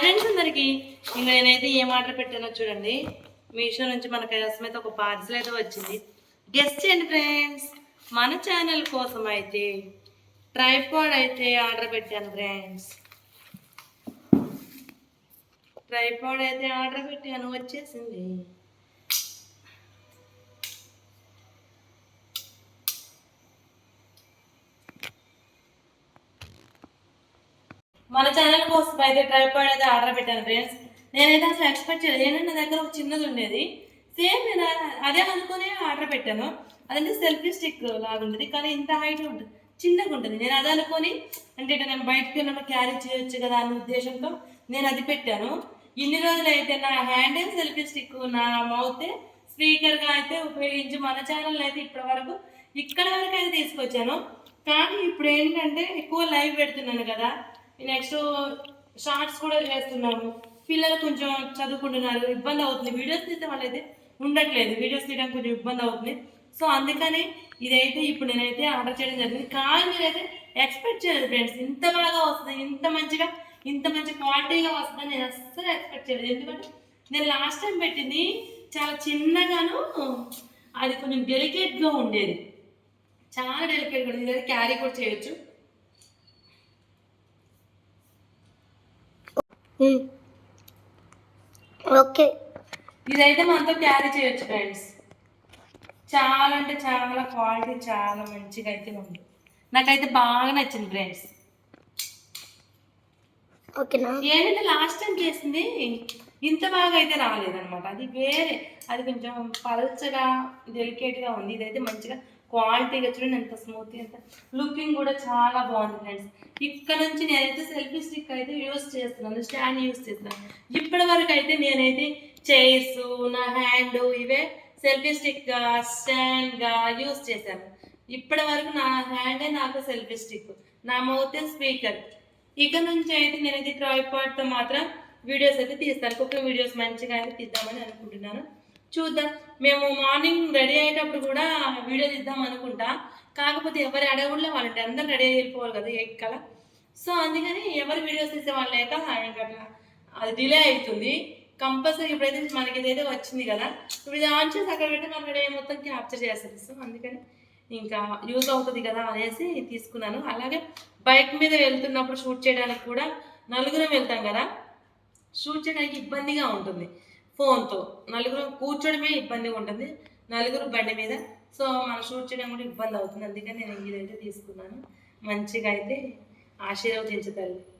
Friends అందరికి ఇంకా నేనైతే ఏం ఆర్డర్ పెట్టానో చూడండి. మీషో నుంచి మన కోసం అయితే ఒక పార్సల్ అయితే వచ్చింది. గెస్ట్ చేయండి ఫ్రెండ్స్ మన ఛానల్ కోసం అయితే ట్రైపాడ్ అయితే ఆర్డర్ పెట్టాను ఫ్రెండ్స్ ట్రైపాడ్ అయితే ఆర్డర్ పెట్టాను. వచ్చేసింది. మన ఛానల్ కోసం అయితే ట్రైపాడ్ అయితే ఆర్డర్ పెట్టాను ఫ్రెండ్స్ నేనైతే అసలు ఎక్స్పెక్ట్ చేయలేదు. ఏంటంటే నా దగ్గర ఒక చిన్నది ఉండేది. సేమ్ నేను అదే అనుకుని ఆర్డర్ పెట్టాను. అదంటే సెల్ఫీ స్టిక్ లాగా ఉంటుంది కానీ ఇంత హైట్ ఉంటుంది చిన్నగా ఉంటుంది. నేను అది అనుకొని అంటే ఇటు నేను బయటకు వెళ్ళినప్పుడు క్యారీ చేయొచ్చు కదా అనే ఉద్దేశంతో నేను అది పెట్టాను. ఇన్ని రోజులు అయితే నా హ్యాండ్ అండ్ సెల్ఫీ స్టిక్ నా మౌత్ స్పీకర్గా అయితే ఉపయోగించి మన ఛానల్ అయితే ఇప్పటి వరకు ఇక్కడ వరకు అయితే తీసుకొచ్చాను. కానీ ఇప్పుడు ఏంటంటే ఎక్కువ లైవ్ పెడుతున్నాను కదా. నెక్స్ట్ షార్ట్స్ కూడా చేస్తున్నాము. పిల్లలు కొంచెం చదువుకుంటున్నారు ఇబ్బంది అవుతుంది. వీడియోస్ తీసే వాళ్ళైతే ఉండట్లేదు. వీడియోస్ తీయడానికి కొంచెం ఇబ్బంది అవుతుంది. సో అందుకని ఇదైతే ఇప్పుడు నేనైతే ఆర్డర్ చేయడం జరిగింది. కానీ మీరైతే ఎక్స్పెక్ట్ చేయలేదు ఫ్రెండ్స్. ఇంత బాగా వస్తుంది ఇంత మంచిగా ఇంత మంచి క్వాలిటీగా వస్తుందని నేను అస్సలు ఎక్స్పెక్ట్ చేయలేదు. ఎందుకంటే నేను లాస్ట్ టైం పెట్టింది చాలా చిన్నగాను అది కొంచెం డెలికేట్గా ఉండేది. చాలా డెలికేట్గా ఉండేది క్యారీ కూడా చేయొచ్చు. ఓకే ఇదైతే మనతో క్యారీ చేయొచ్చు ఫ్రెండ్స్ చాలా అంటే చాలా క్వాలిటీ చాలా మంచిగా అయితే ఉంది. నాకైతే బాగా నచ్చింది ఫ్రెండ్స్ ఓకేనా ఏంటంటే లాస్ట్ టైం చేసింది ఇంత బాగా అయితే రాలేదనమాట అది వేరే అది కొంచెం పల్చగా డెలికేట్గా ఉంది. ఇదైతే మంచిగా క్వాలిటీగా చూడండి ఎంత స్మూత్ ఎంత లుకింగ్ కూడా చాలా బాగుంది ఫ్రెండ్స్ ఇక్కడ నుంచి నేనైతే సెల్ఫీ స్టిక్ అయితే యూస్ చేస్తున్నాను స్టాండ్ యూస్ చేస్తున్నాను. ఇప్పటి వరకు అయితే నేనైతే చైర్స్ నా హ్యాండ్ ఇవే సెల్ఫీ స్టిక్గా స్టాండ్గా యూస్ చేశాను. ఇప్పటి వరకు నా హ్యాండే నాకు సెల్ఫీ స్టిక్ నా మౌత్ స్పీకర్ ఇక నుంచి అయితే నేనైతే ట్రైపాడ్తో మాత్రం వీడియోస్ అయితే తీస్తాను కుకింగ్ వీడియోస్ మంచిగా అయితే తీద్దామని అనుకుంటున్నాను. చూద్దాం. మేము మార్నింగ్ రెడీ అయ్యేటప్పుడు కూడా వీడియో తీద్దాం అనుకుంటా. కాకపోతే ఎవరి అడవుల్లో వాళ్ళంటే అందరూ రెడీ అయిపోవాలి కదా ఎయిట్ కల సో అందుకని ఎవరు వీడియోస్ తీసే వాళ్ళు లేక అట్లా అది డిలే అవుతుంది. కంపల్సరీ ఇప్పుడైతే మనకి ఏదైతే వచ్చింది కదా. ఇప్పుడు ఇది ఆన్ చేసి అక్కడ పెట్టి రెడీ మొత్తం క్యాప్చర్ చేస్తుంది. సో అందుకని ఇంకా యూజ్ అవుతుంది కదా అనేసి తీసుకున్నాను. అలాగే బైక్ మీద వెళ్తున్నప్పుడు షూట్ చేయడానికి కూడా నలుగురం వెళ్తాం కదా. షూట్ ఇబ్బందిగా ఉంటుంది. ఫోన్తో నలుగురు కూర్చోడమే ఇబ్బందిగా ఉంటుంది. నలుగురు బండి మీద. సో మనం షూట్ చేయడం కూడా ఇబ్బంది అవుతుంది. అందుకని నేను ఇదైతే తీసుకున్నాను. మంచిగా అయితే ఆశీర్వదించుతారు